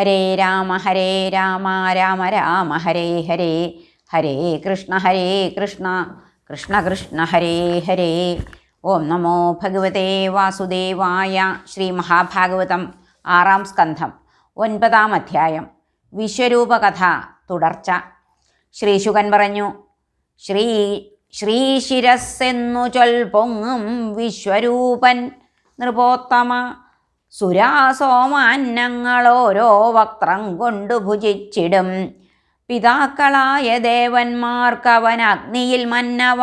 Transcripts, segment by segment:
ഹരേ രാമ ഹരേ രാമ രാമ രാമ ഹരേ ഹരേ ഹരേ കൃഷ്ണ ഹരേ കൃഷ്ണ കൃഷ്ണ കൃഷ്ണ ഹരേ ഹരേ. ഓം നമോ ഭഗവതേ വാസുദേവായ ശ്രീ മഹാഭാഗവതം ആറാം സ്കന്ധം ഒൻപതാം അധ്യായം വിശ്വരൂപകഥ തുടർച്ച. ശ്രീശുകൻ പറഞ്ഞു ശ്രീ ശ്രീശിരസ്സെന്നു ചൊൽ പൊങ്ങും വിശ്വരൂപൻ നൃപോത്തമ സുരാസോമാന്നങ്ങളോരോ വക്രം കൊണ്ടു ഭുജിച്ചിടും. പിതാക്കളായ ദേവന്മാർക്കവൻ അഗ്നിയിൽ മന്നവ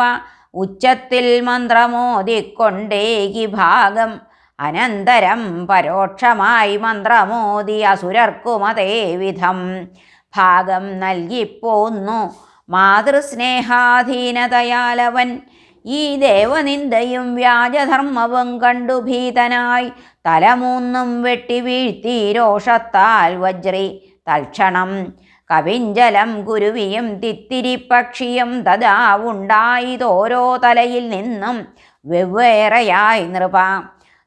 ഉച്ചത്തിൽ മന്ത്രമോദിക്കൊണ്ടേകി ഭാഗം. അനന്തരം പരോക്ഷമായി മന്ത്രമോദി അസുരർക്കുമതേ വിധം. ഭാഗം നൽകിപ്പോന്നു. മാതൃസ്നേഹാധീനതയാലവൻ ഈ ദേവനിന്ദയും വ്യാജധർമ്മവും കണ്ടു ഭീതനായി തലമൂന്നും വെട്ടി വീഴ്ത്തി രോഷത്താൽ വജ്രി. തൽക്ഷണം കവിഞ്ചലം കുരുവിയും തിത്തിരിപ്പക്ഷിയും തഥാ ഉണ്ടായതോരോ തലയിൽ നിന്നും വെവ്വേറെയായി നൃപ.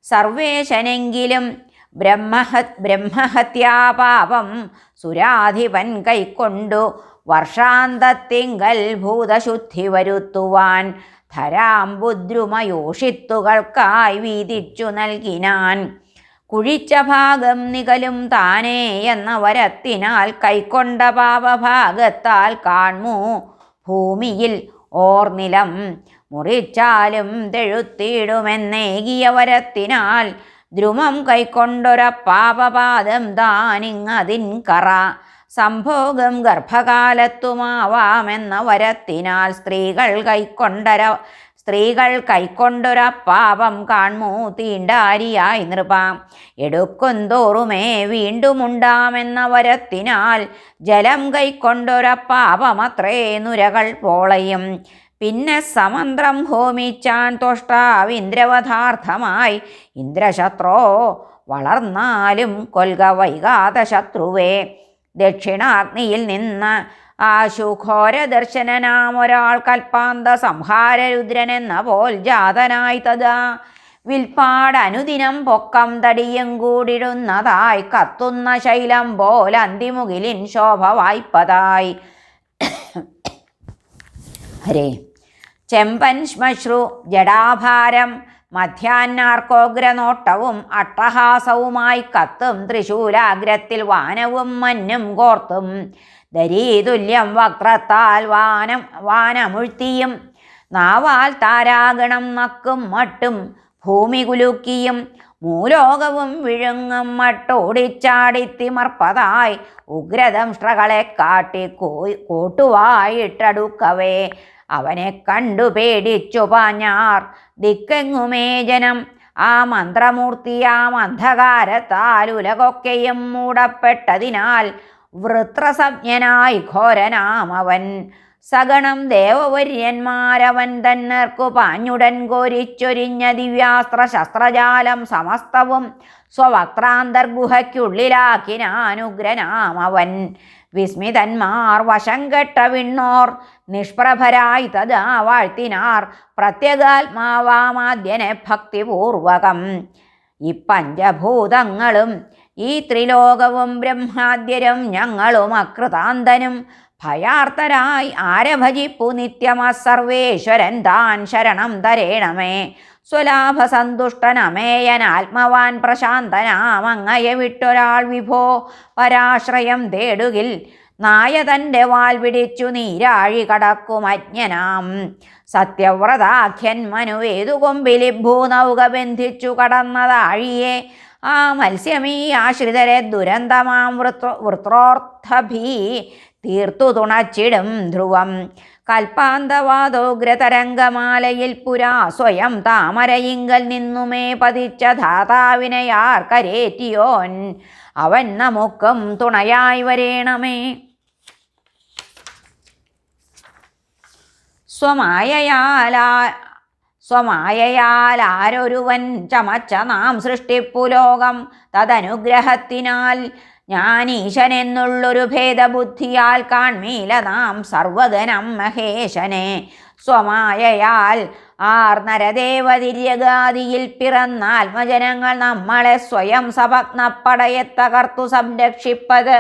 സർവേശനെങ്കിലും ബ്രഹ്മഹ ബ്രഹ്മഹത്യാപാപം സുരാധിപൻ കൈക്കൊണ്ടു വർഷാന്തത്തിങ്കൽ ഭൂതശുദ്ധി വരുത്തുവാൻ ധരാംബുദ്രുമയോഷിത്തുകൾക്കായി വീതിച്ചു നൽകിനാൻ കുഴിച്ച ഭാഗം നികലും താനേ എന്ന വരത്തിനാൽ കൈക്കൊണ്ട പാപഭാഗത്താൽ കാൺമൂ. ഭൂമിയിൽ ഓർനിലം മുറിച്ചാലും തെഴുത്തിടുമെന്നേകിയ വരത്തിനാൽ ദ്രുമം കൈക്കൊണ്ടൊര പാപപാദം കറ. സംഭോഗം ഗർഭകാലത്തുമാവാമെന്ന വരത്തിനാൽ സ്ത്രീകൾ കൈക്കൊണ്ടര സ്ത്രീകൾ കൈക്കൊണ്ടൊര പാപം കാൺമൂ തീണ്ടാരിയായി നൃപാം. എടുക്കുന്തോറുമേ വീണ്ടുമുണ്ടാമെന്ന വരത്തിനാൽ ജലം കൈക്കൊണ്ടൊര പാപമത്രേ നുരകൾ പോളയും. പിന്നെ സമന്ത്രം ഹോമിച്ചാൻ തൊഷ്ടാവിന്ദ്രവധാർത്ഥമായി ഇന്ദ്രശത്രോ വളർന്നാലും കൊൽക വൈകാത ശത്രുവേ ദക്ഷിണാഗ്നിയിൽ നിന്ന് ആശുഘോര ദർശനനാം ഒരാൾ കൽപ്പാന്ത സംഹാരരുദ്രൻ എന്ന പോൽ ജാതനായി തഥാ. വിൽപ്പാടനുദിനം പൊക്കം തടിയും കൂടിടുന്നതായി കത്തുന്ന ശൈലം പോൽ അന്തിമുകിലിൻ ശോഭ വായ്പതായി. ഹരേ. ചെമ്പൻ ശ്മശ്രു ജടാഭാരം മധ്യാന്നാർക്കോഗ്രനോട്ടവും അട്ടഹാസവുമായി കത്തും തൃശൂലാഗ്രത്തിൽ വാനവും മഞ്ഞും കോർത്തും ദരീതുല്യം വക്രത്താൽ വാനം വാനമുഴ്ത്തിയും നാവാൽ താരാഗണം നക്കും മട്ടും ഭൂമി കുലുക്കിയും മൂലോകവും വിഴുങ്ങും മട്ടോടിച്ചാടിത്തിമർപ്പതായി ഉഗ്രദംഷ്ട്രകളെ കാട്ടി കോട്ടുവായിട്ടടുക്കവേ അവനെ കണ്ടു പേടിച്ചു പാഞ്ഞാർ. ദിക്കെങ്ങുമേ ജനം? ആ മന്ത്രമൂർത്തിയാം അന്ധകാരത്താൽ ഉലകൊക്കെയും മൂടപ്പെട്ടതിനാൽ വൃത്രസജ്ഞനായി ഘോരനാം അവൻ സഗണം ദേവവര്യന്മാരവൻ തന്നർക്കു പാഞ്ഞുടൻ കോരിച്ചൊരിഞ്ഞ ദിവ്യാസ്ത്ര ശസ്ത്രജാലം സമസ്തവും സ്വവക്രാന്തർഗുഹയ്ക്കുള്ളിലാക്കിനാനുഗ്രനാമവൻ വിസ്മിതന്മാർ വശം കെട്ട വിണ്ണോർ നിഷ്പ്രഭരായി തഥാ വാഴ്ത്തിനാർ പ്രത്യേകാത്മാവാമാദ്യനെ ഭക്തിപൂർവകം. ഈ പഞ്ചഭൂതങ്ങളും ഈ ത്രിലോകവും ബ്രഹ്മാദ്യരും ഞങ്ങളും അകൃതാന്തനും ഭയാർത്തരായി ആരഭജിപ്പു നിത്യമസർവേശ്വരൻ താൻ ശരണം തരേണമേ സ്വലാഭസന്തുഷ്ടനമേയൻ ആത്മവാൻ പ്രശാന്തനാമങ്ങയെ വിട്ടൊരാൾ വിഭോ പരാശ്രയം തേടുകിൽ നായ തന്റെ വാൽ പിടിച്ചു നീരാഴി കടക്കും അജ്ഞനാം. സത്യവ്രതാഖ്യൻ മനുവേതു കൊമ്പിലി ഭൂനൗക ബന്ധിച്ചു കടന്നതാഴിയെ ആ മത്സ്യമീ ആശ്രിതരെ ദുരന്തമാം വൃത്ര വൃത്രോർത്ഥഭീ തീർത്തു തുണച്ചിടും ധ്രുവം. കൽപ്പാന്തവാദോഗ്രതരംഗമാലയിൽ പുരാ സ്വയം താമരയിങ്കൽ നിന്നുമേ പതിച്ച ധാതാവിനെയാർ കരേറ്റിയോൻ അവൻ നമുക്കും തുണയായി വരേണമേ. സ്വമായയാലാ സ്വമായയാൽ ആരൊരുവൻ ചമച്ച നാം സൃഷ്ടിപ്പുലോകം തദനുഗ്രഹത്തിനാൽ ഞാൻ ഈശനെന്നുള്ളൊരു ഭേദബുദ്ധിയാൽ കാൺമീല നാം സർവഗനം മഹേശനെ. സ്വമായയാൽ ആർ നരദേവതിര്യഗാദിയിൽ പിറന്ന ആത്മജനങ്ങൾ നമ്മളെ സ്വയം സപത്നപ്പടയെ തകർത്തു സംരക്ഷിപ്പത്.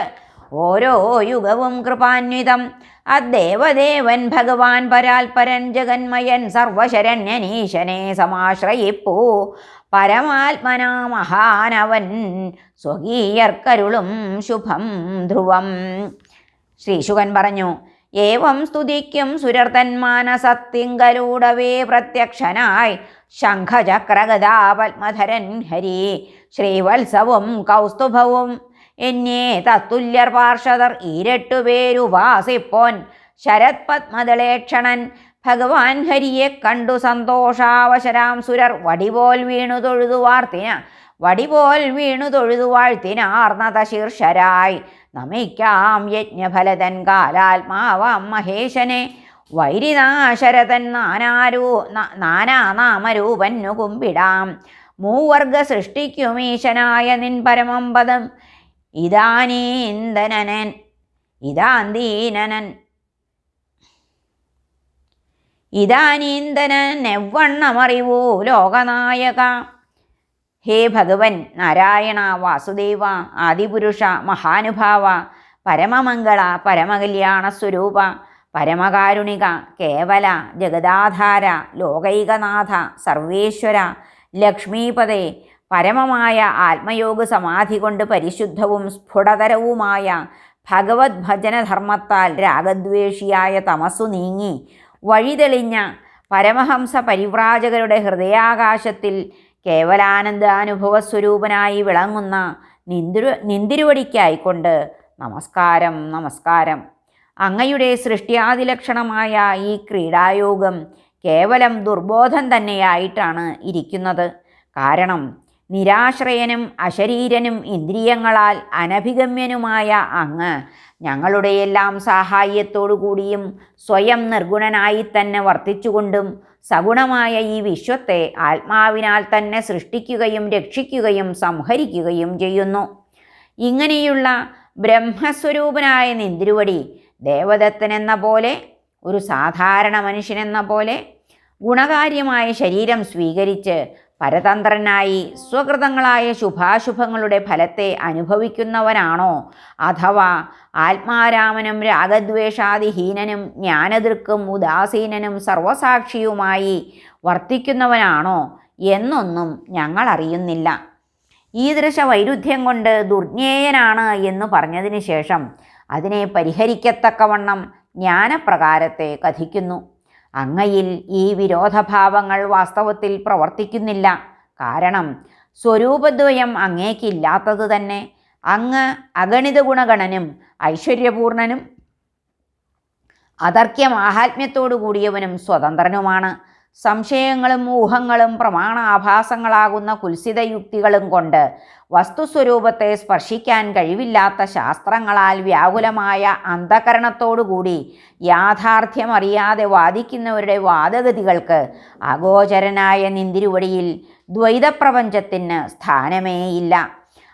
ഓരോ യുഗവും കൃപാന്വിതം. അദ്ദേവദേവൻ ഭഗവാൻ പരാൽപരൻ ജഗന്മയൻ സർവശരണ്യനീശനെ സമാശ്രയിപ്പൂ. പരമാത്മനാ മഹാനവൻ സ്വകീയർക്കരുളും ശുഭം ധ്രുവം. ശ്രീശുകൻ പറഞ്ഞു ഏവം സ്തുതിക്കും സുരർത്തന്മാനസത്തിങ്കലൂടവേ പ്രത്യക്ഷനായി ശംഖചക്രഗതാ പത്മധരൻ ഹരി. ശ്രീവത്സവും കൗസ്തുഭവും എന്നേ തത്തുല്യർ പാർഷദർ ഈരട്ടുപേരുപാസിപ്പോൻ ശരത് പത്മദളേക്ഷണൻ ഭഗവാൻ ഹരിയെ കണ്ടു സന്തോഷാവശരാം സുരർ. വടിപോൽ വീണു തൊഴുതു വാർത്തിന വടിപോൽ വീണു തൊഴുതു വാഴ്ത്തിനാർന്നത ശീർഷരായി. നമിക്കാം യജ്ഞഫലതൻ കാലാത്മാവാം മഹേശനെ. വൈരിനാശരതൻ നാനാരൂ നാനാ നാനാനാമരൂപന്നു കുമ്പിടാം. മൂവർഗ സൃഷ്ടിക്കുമീശനായ നിൻ പരമം പദം ഇതാനീന്ദനനൻ. ഇതാന്തീനനൻ. ഇതാനീന്ദനൻ നെവ്വണ്ണമറിവോ ലോകനായക. ഹേ ഭഗവൻ നാരായണ വാസുദേവ ആദിപുരുഷ മഹാനുഭാവ പരമമംഗള പരമകല്യാണ സ്വരൂപ പരമകാരുണിക കേവല ജഗദാധാര ലോകൈകനാഥ സർവേശ്വര ലക്ഷ്മീപദേ പരമമായ ആത്മയോഗ സമാധി കൊണ്ട് പരിശുദ്ധവും സ്ഫുടതരവുമായ ഭഗവത് ഭജനധർമ്മത്താൽ രാഗദ്വേഷിയായ തമസ്സു നീങ്ങി വഴിതെളിഞ്ഞ പരമഹംസ പരിവ്രാജകരുടെ ഹൃദയാകാശത്തിൽ കേവലാനന്ദാനുഭവ സ്വരൂപനായി വിളങ്ങുന്ന നിന്തിരു നിന്തിരുവടിക്കായിക്കൊണ്ട് നമസ്കാരം നമസ്കാരം. അങ്ങയുടെ സൃഷ്ടിയാതിലക്ഷണമായ ഈ ക്രീഡായോഗം കേവലം ദുർബോധം തന്നെയായിട്ടാണ് ഇരിക്കുന്നത്. കാരണം നിരാശ്രയനും അശരീരനും ഇന്ദ്രിയങ്ങളാൽ അനഭിഗമ്യനുമായ അങ്ങ് ഞങ്ങളുടെയെല്ലാം കൂടിയും സ്വയം നിർഗുണനായി തന്നെ വർത്തിച്ചുകൊണ്ടും സഗുണമായ ഈ വിശ്വത്തെ ആത്മാവിനാൽ തന്നെ സൃഷ്ടിക്കുകയും രക്ഷിക്കുകയും സംഹരിക്കുകയും ചെയ്യുന്നു. ഇങ്ങനെയുള്ള ബ്രഹ്മസ്വരൂപനായ നിന്തിരുവടി ദേവദത്തനെന്ന പോലെ ഒരു സാധാരണ മനുഷ്യനെന്ന പോലെ ഗുണകാര്യമായ ശരീരം സ്വീകരിച്ച് പരതന്ത്രനായി സ്വകൃതങ്ങളായ ശുഭാശുഭങ്ങളുടെ ഫലത്തെ അനുഭവിക്കുന്നവനാണോ? അഥവാ ആത്മാരാമനും രാഗദ്വേഷാദിഹീനനും ജ്ഞാനദൃക്കും ഉദാസീനനും സർവസാക്ഷിയുമായി വർത്തിക്കുന്നവനാണോ എന്നൊന്നും ഞങ്ങൾ അറിയുന്നില്ല ഈദൃശ വൈരുദ്ധ്യം കൊണ്ട് ദുർജ്ഞേയനാണ് എന്ന് പറഞ്ഞതിന് ശേഷം അതിനെ പരിഹരിക്കത്തക്കവണ്ണം ജ്ഞാനപ്രകാരത്തെ കഥിക്കുന്നു. അങ്ങയിൽ ഈ വിരോധഭാവങ്ങൾ വാസ്തവത്തിൽ പ്രവർത്തിക്കുന്നില്ല. കാരണം സ്വരൂപദ്വയം അങ്ങേക്കില്ലാത്തത് തന്നെ അങ്ങ് അഗണിത ഗുണഗണനും ഐശ്വര്യപൂർണനും അതർക്യം ആഹാത്മ്യത്തോടു കൂടിയവനും സ്വതന്ത്രനുമാണ്. സംശയങ്ങളും ഊഹങ്ങളും പ്രമാണാഭാസങ്ങളാകുന്ന കുൽസിതയുക്തികളും കൊണ്ട് വസ്തുസ്വരൂപത്തെ സ്പർശിക്കാൻ കഴിവില്ലാത്ത ശാസ്ത്രങ്ങളാൽ വ്യാകുലമായ അന്ധകരണത്തോടുകൂടി യാഥാർത്ഥ്യമറിയാതെ വാദിക്കുന്നവരുടെ വാദഗതികൾക്ക് അഗോചരനായ നിന്തിരുവടിയിൽ ദ്വൈതപ്രപഞ്ചത്തിന് സ്ഥാനമേയില്ല.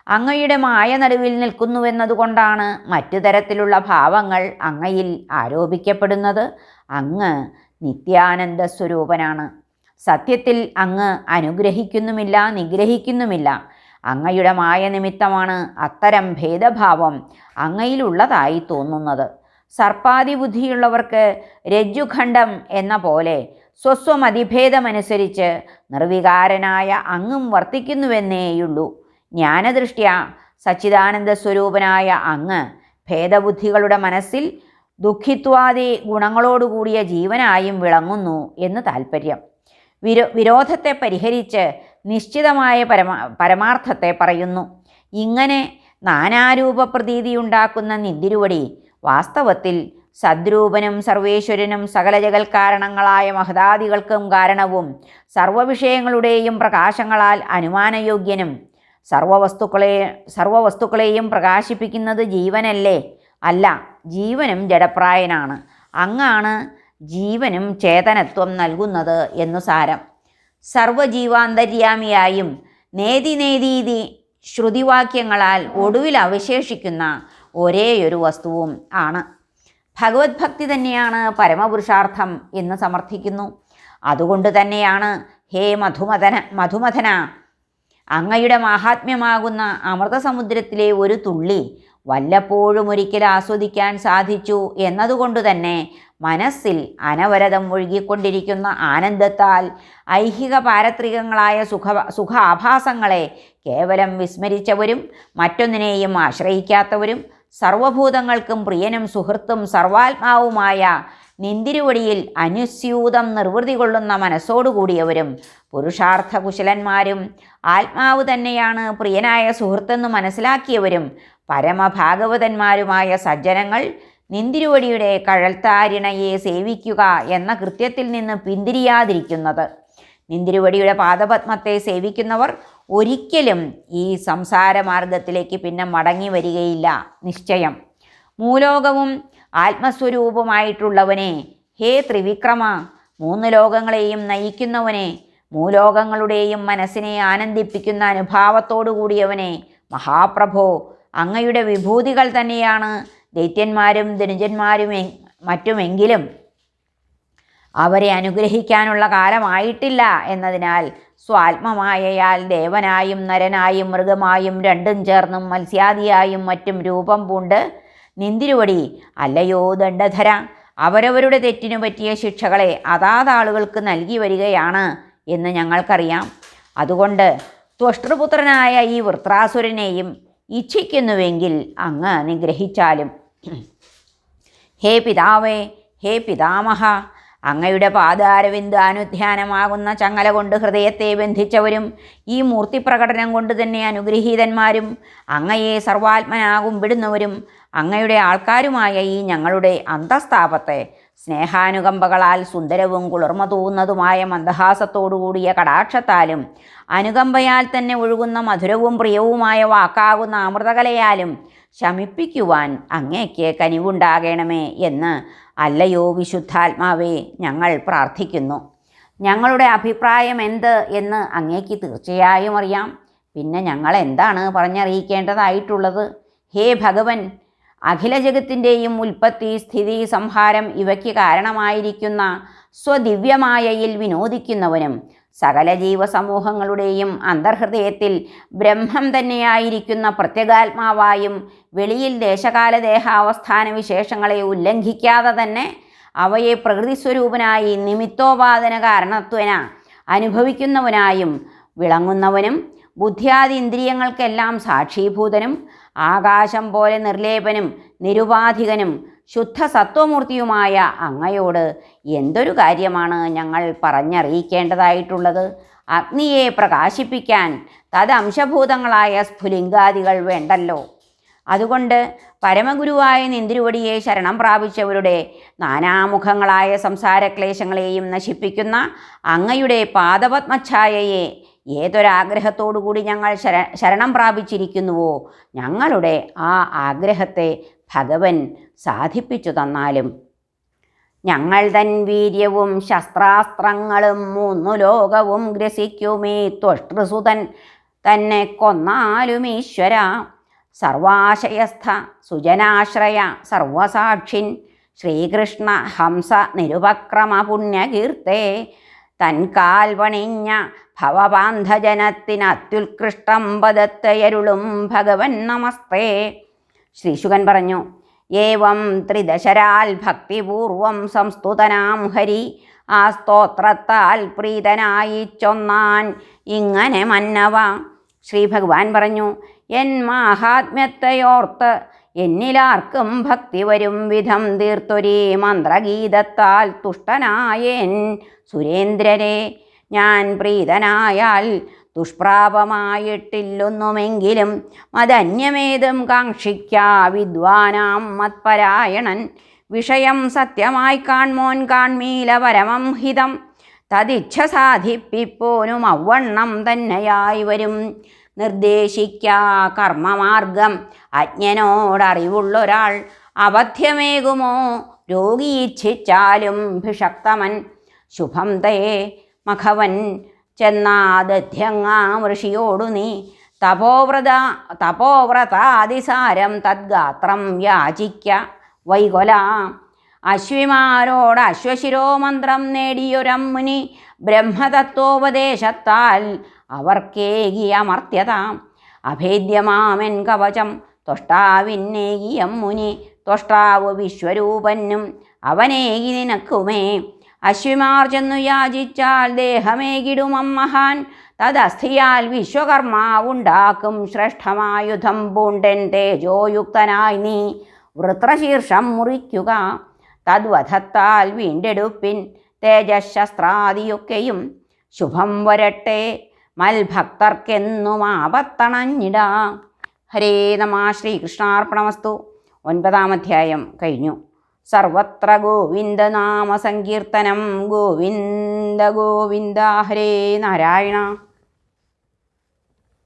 അങ്ങയുടെ മായ നടുവിൽ നിൽക്കുന്നുവെന്നതുകൊണ്ടാണ് മറ്റു തരത്തിലുള്ള ഭാവങ്ങൾ അങ്ങയിൽ ആരോപിക്കപ്പെടുന്നത്. അങ്ങ് നിത്യാനന്ദ സ്വരൂപനാണ്. സത്യത്തിൽ അങ്ങ് അനുഗ്രഹിക്കുന്നുമില്ല നിഗ്രഹിക്കുന്നുമില്ല. അങ്ങയുടെ മായ നിമിത്തമാണ് അത്തരം ഭേദഭാവം അങ്ങയിലുള്ളതായി തോന്നുന്നത്. സർപ്പാതി ബുദ്ധിയുള്ളവർക്ക് രജ്ജുഖണ്ഡം എന്ന പോലെ സ്വസ്വമതിഭേദമനുസരിച്ച് നിർവികാരനായ അങ്ങും വർത്തിക്കുന്നുവെന്നേയുള്ളൂ. ജ്ഞാനദൃഷ്ട്യ സച്ചിദാനന്ദ സ്വരൂപനായ അങ്ങ് ഭേദബുദ്ധികളുടെ മനസ്സിൽ ദുഃഖിത്വാദി ഗുണങ്ങളോടുകൂടിയ ജീവനായും വിളങ്ങുന്നു എന്ന് താൽപ്പര്യം വിരോ വിരോധത്തെ പരിഹരിച്ച് നിശ്ചിതമായ പരമാ പരമാർത്ഥത്തെ പറയുന്നു. ഇങ്ങനെ നാനാരൂപ പ്രതീതിയുണ്ടാക്കുന്ന നിന്തിരുവടി വാസ്തവത്തിൽ സദ്രൂപനും സർവേശ്വരനും സകല ജഗൽക്കാരണങ്ങളായ മഹതാദികൾക്കും കാരണവും സർവവിഷയങ്ങളുടെയും പ്രകാശങ്ങളാൽ അനുമാനയോഗ്യനും സർവവസ്തുക്കളെ സർവവസ്തുക്കളെയും പ്രകാശിപ്പിക്കുന്നത് ജീവനല്ലേ? അല്ല. ജീവനും ജഡപ്രായനാണ്. അങ്ങാണ് ജീവനും ചേതനത്വം നൽകുന്നത് എന്നു സാരം. സർവജീവാന്തര്യാമിയായും നേതി നേതീതി ശ്രുതിവാക്യങ്ങളാൽ ഒടുവിൽ അവശേഷിക്കുന്ന ഒരേയൊരു വസ്തുവും ആണ്. ഭഗവത് ഭക്തി തന്നെയാണ് പരമപുരുഷാർത്ഥം എന്ന് സമർത്ഥിക്കുന്നു. അതുകൊണ്ട് തന്നെയാണ് ഹേ മധുമഥന മധുമഥന അങ്ങയുടെ മാഹാത്മ്യമാകുന്ന അമൃതസമുദ്രത്തിലെ ഒരു തുള്ളി വല്ലപ്പോഴും ഒരിക്കൽ ആസ്വദിക്കാൻ സാധിച്ചു എന്നതുകൊണ്ട് തന്നെ മനസ്സിൽ അനവരതം ഒഴുകിക്കൊണ്ടിരിക്കുന്ന ആനന്ദത്താൽ ഐഹിക പാരത്രികങ്ങളായ സുഖ സുഖാഭാസങ്ങളെ കേവലം വിസ്മരിച്ചവരും മറ്റൊന്നിനെയും ആശ്രയിക്കാത്തവരും സർവഭൂതങ്ങൾക്കും പ്രിയനും സുഹൃത്തും സർവാത്മാവുമായ നിന്തിരുവടിയിൽ അനുസ്യൂതം നിർവൃതി കൊള്ളുന്ന മനസ്സോടുകൂടിയവരും പുരുഷാർത്ഥ കുശലന്മാരും ആത്മാവ് തന്നെയാണ് പ്രിയനായ സുഹൃത്തെന്ന് മനസ്സിലാക്കിയവരും പരമഭാഗവതന്മാരുമായ സജ്ജനങ്ങൾ നിന്തിരുവടിയുടെ കഴൽത്താരിണയെ സേവിക്കുക എന്ന കൃത്യത്തിൽ നിന്ന് പിന്തിരിയാതിരിക്കുന്നത്. നിന്തിരുവടിയുടെ പാദപത്മത്തെ സേവിക്കുന്നവർ ഒരിക്കലും ഈ സംസാരമാർഗത്തിലേക്ക് പിന്നെ മടങ്ങി വരികയില്ല. നിശ്ചയം. മൂലോകവും ആത്മസ്വരൂപമായിട്ടുള്ളവനെ ഹേ ത്രിവിക്രമ മൂന്ന് ലോകങ്ങളെയും നയിക്കുന്നവനെ മൂലോകങ്ങളുടെയും മനസ്സിനെ ആനന്ദിപ്പിക്കുന്ന അനുഭാവത്തോടു കൂടിയവനെ മഹാപ്രഭോ അങ്ങയുടെ വിഭൂതികൾ തന്നെയാണ് ദൈത്യന്മാരും ധനുജന്മാരും മറ്റുമെങ്കിലും അവരെ അനുഗ്രഹിക്കാനുള്ള കാലമായിട്ടില്ല എന്നതിനാൽ സ്വാത്മമായയാൽ ദേവനായും നരനായും മൃഗമായും രണ്ടും ചേർന്നും മത്സ്യാദിയായും മറ്റും രൂപം പൂണ്ട് നിന്തിരുവടി അല്ലയോ ദണ്ഡധര അവരവരുടെ തെറ്റിനു പറ്റിയ ശിക്ഷകളെ അതാതാളുകൾക്ക് നൽകി വരികയാണ് എന്ന് ഞങ്ങൾക്കറിയാം. അതുകൊണ്ട് ത്വഷ്ടൃപുത്രനായ ഈ വൃത്രാസുരനെയും ഇച്ഛിക്കുന്നുവെങ്കിൽ അങ്ങ് നിഗ്രഹിച്ചാലും ഹേ പിതാവേ ഹേ പിതാമഹ അങ്ങയുടെ പാദാരവിന്ദാനുധ്യാനമാകുന്ന ചങ്ങല കൊണ്ട് ഹൃദയത്തെ ബന്ധിച്ചവരും ഈ മൂർത്തി പ്രകടനം കൊണ്ട് തന്നെ അനുഗ്രഹീതന്മാരും അങ്ങയെ സർവാത്മനാകും വിടുന്നവരും അങ്ങയുടെ ആൾക്കാരുമായ ഈ ഞങ്ങളുടെ അന്തസ്താപത്തെ സ്നേഹാനുകമ്പകളാൽ സുന്ദരവും കുളിർമ തൂവുന്നതുമായ മന്ദഹാസത്തോടുകൂടിയ കടാക്ഷത്താലും അനുകമ്പയാൽ തന്നെ ഒഴുകുന്ന മധുരവും പ്രിയവുമായ വാക്കാകുന്ന അമൃതകലയാലും ശമിപ്പിക്കുവാൻ അങ്ങേക്ക് കനിവുണ്ടാകണമേ എന്ന് അല്ലയോ വിശുദ്ധാത്മാവേ ഞങ്ങൾ പ്രാർത്ഥിക്കുന്നു. ഞങ്ങളുടെ അഭിപ്രായം എന്ത് എന്ന് അങ്ങേക്ക് തീർച്ചയായും അറിയാം. പിന്നെ ഞങ്ങൾ എന്താണ് പറഞ്ഞറിയിക്കേണ്ടതായിട്ടുള്ളത്? ഹേ ഭഗവൻ അഖില ജഗത്തിന്റെയും ഉൽപ്പത്തി സ്ഥിതി സംഹാരം ഇവയ്ക്ക് കാരണമായിരിക്കുന്ന സ്വദിവ്യമായയിൽ വിനോദിക്കുന്നവനും സകല ജീവസമൂഹങ്ങളുടെയും അന്തർഹൃദയത്തിൽ ബ്രഹ്മം തന്നെയായിരിക്കുന്ന പ്രത്യേകാത്മാവായും വെളിയിൽ ദേശകാല ദേഹാവസ്ഥാന വിശേഷങ്ങളെ ഉല്ലംഘിക്കാതെ തന്നെ അവയെ പ്രകൃതി സ്വരൂപനായി നിമിത്തോപാദന കാരണത്വന അനുഭവിക്കുന്നവനായും വിളങ്ങുന്നവനും ബുദ്ധ്യാദി ഇന്ദ്രിയങ്ങൾക്കെല്ലാം സാക്ഷീഭൂതനും ആകാശം പോലെ നിർലേപനും നിരുപാധികനും ശുദ്ധ സത്വമൂർത്തിയുമായ അങ്ങയോട് എന്തൊരു കാര്യമാണ് ഞങ്ങൾ പറഞ്ഞറിയിക്കേണ്ടതായിട്ടുള്ളത്? അഗ്നിയെ പ്രകാശിപ്പിക്കാൻ തദംശഭൂതങ്ങളായ സ്ഫുലിംഗാദികൾ വേണ്ടല്ലോ. അതുകൊണ്ട് പരമഗുരുവായ നിന്തിരുവടിയെ ശരണം പ്രാപിച്ചവരുടെ നാനാമുഖങ്ങളായ സംസാരക്ലേശങ്ങളെയും നശിപ്പിക്കുന്ന അങ്ങയുടെ പാദപത്മഛായയെ ഏതൊരാഗ്രഹത്തോടുകൂടി ഞങ്ങൾ ശര ശരണം പ്രാപിച്ചിരിക്കുന്നുവോ ഞങ്ങളുടെ ആ ആഗ്രഹത്തെ ഭഗവൻ സാധിപ്പിച്ചു തന്നാലും ഞങ്ങൾ തൻ വീര്യവും ശസ്ത്രാസ്ത്രങ്ങളും മൂന്നു ലോകവും ഗ്രസിക്കുമേ ത്വഷ്ടൃസുതൻ തന്നെ കൊന്നാലും ഈശ്വര. സർവാശയസ്ഥ സുജനാശ്രയ സർവസാക്ഷിൻ ശ്രീകൃഷ്ണ ഹംസ നിരുപക്രമ പുണ്യകീർത്തേ. തൻകാൽ പണിഞ്ഞ ഭവപാന്ധജനത്തിനത്യുത്കൃഷ്ടം പദത്തയരുളും ഭഗവൻ നമസ്തേ. ശ്രീശുകൻ പറഞ്ഞു ഏവം ത്രിദശരാൽ ഭക്തിപൂർവം സംസ്തുതനാം ഹരി ആ സ്തോത്രത്താൽ പ്രീതനായി ചൊന്നാൻ ഇങ്ങനെ മന്നവ. ശ്രീ ഭഗവാൻ പറഞ്ഞു എൻ മാഹാത്മ്യത്തെയോർത്ത് എന്നിലാർക്കും ഭക്തി വരും വിധം തീർത്തൊരേ മന്ത്രഗീതത്താൽ തുഷ്ടനായേൻ. സുരേന്ദ്രരെ ഞാൻ പ്രീതനായാൽ ദുഷ്പ്രാപമായിട്ടില്ലൊന്നുമെങ്കിലും മതന്യമേതും കാക്ഷിക്കാ വിദ്വാനാം മത്പരായണൻ. വിഷയം സത്യമായി കാൺമോൻ കാൺമീല പരമം ഹിതം. തദിച്ഛ സാധിപ്പിപ്പോനും അവണ്ണം തന്നെയായി വരും. നിർദ്ദേശിക്കാ കർമ്മമാർഗം. അജ്ഞനോടറിവുള്ളൊരാൾ അബദ്ധ്യമേകുമോ രോഗി ഇച്ഛിച്ചാലും ഭിഷക്തമൻ ശുഭം തേ മഖവൻ ചെന്നാദധ്യങ്ങാം ഋഷിയോടു നീ. തപോവ്രത തപോവ്രതാതിസാരം തദ്ഗാത്രം യാചിക്ക. വൈകൊല. അശ്വിമാരോട് അശ്വശിരോമന്ത്രം നേടിയൊരമ്മുനി. ബ്രഹ്മതത്വോപദേശത്താൽ അവർക്കേകിയ അമർത്യത അഭേദ്യമാമൻ കവചം. തൊഷ്ടാവിന്നേകിയം മുനി. തൊഷ്ടാവ് വിശ്വരൂപനും. അവനേകി നിനക്കുമേ. അശ്വിമാർ ചെന്നു യാചിച്ചാൽ ദേഹമേകിടുമമ്മഹാൻ തദസ്ഥിയാൽ വിശ്വകർമാവുണ്ടാക്കും. ശ്രേഷ്ഠമായുധം പൂണ്ടൻ തേജോയുക്തനായി നീ. വൃത്രശീർഷം മുറിക്കുക. തദ്വധത്താൽ വീണ്ടെടുപ്പിൻ. തേജശസ്ത്രാദിയൊക്കെയും ശുഭം വരട്ടെ. മൽഭക്തർക്കെന്നും ആപത്തണഞ്ഞിടാ. ഹരേ നമ ശ്രീകൃഷ്ണാർപ്പണമസ്തു. ഒൻപതാം അധ്യായം കഴിഞ്ഞു. സർവത്ര ഗോവിന്ദനാമ സങ്കീർത്തനം. ഗോവിന്ദ ഗോവിന്ദ ഹരേ നാരായണ.